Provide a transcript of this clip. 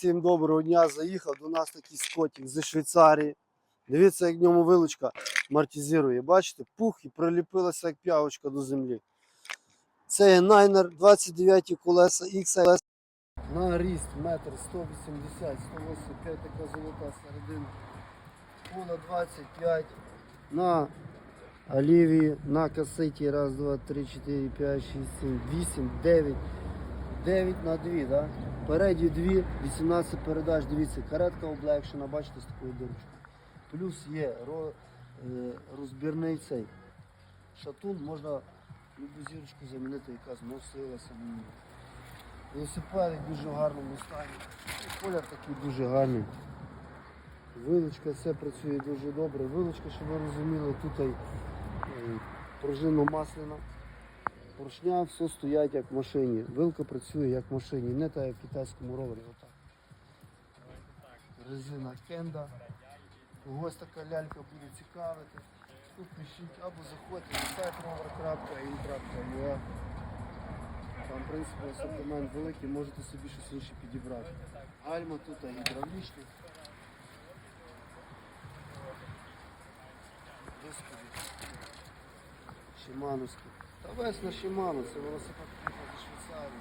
всім доброго дня. Заїхав до нас такий скотик зі Швейцарії. Дивіться, як в ньому вилучка амортизує. Бачите, пух і приліпилася як п'явочка до землі. Це є Найнер 29 колеса XS. На ріст 1,180 185 така золота середина. Кола 25. На олівії, на касеті. Раз, два, три, чотири, п'ять, шість, сім, вісім, дев'ять. 9 на 2, да? Переді 2, 18 передач, дивіться, каретка облегшена, бачите, з такою дирочкою. Плюс є е, розбірний цей шатун, можна любу зірочку замінити, яка зносилася. м. Велосипед в дуже гарному стані. Колір такий дуже гарний. Вилучка, все працює дуже добре. Вилучка, щоб ви розуміли, тут е, пружинно масляна. Поршня все стоять як в машині. Вилка працює як в машині, не так як в китайському ровері. Отак. Резина кенда. Когось така лялька буде цікавити. Тут пишіть або заходьте на сайт rover.in.ua. Там, в принципі, асортимент великий, можете собі щось інше підібрати. Гальма тут гідравлічні. Господи. Шимановський. Та весь на Шимано, це велосипед зі Швейцарії.